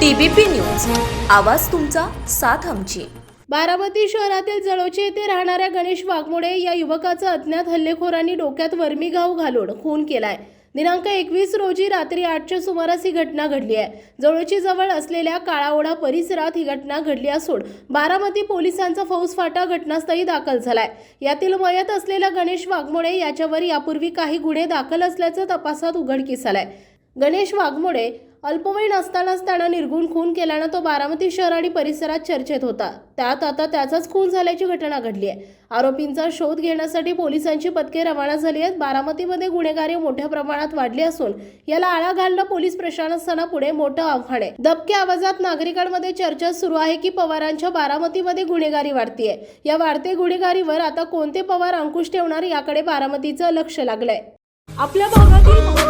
TBP news. आवाज तुमचा साथ आमची. बारामती शहरातील जळोचे येथे राहणाऱ्या गणेश वाघमोडे या युवकाचा अज्ञात हल्लेखोरांनी डोक्यात वर्मी घाव घालून खून केलाय. दिनांक एकवीस रोजी रात्री आठच्या सुमारास ही घटना घडली आहे. जवळची जवळ असलेल्या काळाओढा परिसरात ही घटना घडली असून बारामती पोलिसांचा फौजफाटा घटनास्थळी दाखल झालाय. यातील मयत असलेला गणेश वाघमोडे याच्यावर यापूर्वी काही गुन्हे दाखल असल्याचं तपासात उघडकीस आलाय. गणेश वाघमोडे अल्पवयीन असतानाच त्यानं निर्गुण खून केल्यानं तो बारामती शहर आणि परिसरात चर्चेत होता. त्यात आता त्याचाच खून झाल्याची घटना घडली आहे. आरोपींचा शोध घेण्यासाठी पोलिसांची पथके रवाना झाली आहेत. बारामतीमध्ये गुन्हेगारी मोठ्या प्रमाणात वाढली असून याला आळा घालणं पोलीस प्रशासनापुढे मोठं आव्हान आहे. दबक्या आवाजात नागरिकांमध्ये चर्चा सुरू आहे की पवारांच्या बारामतीमध्ये गुन्हेगारी वाढतीये. या वाढते गुन्हेगारीवर आता कोणते पवार अंकुश ठेवणार याकडे बारामतीचं लक्ष लागलंय. आपल्या भागातील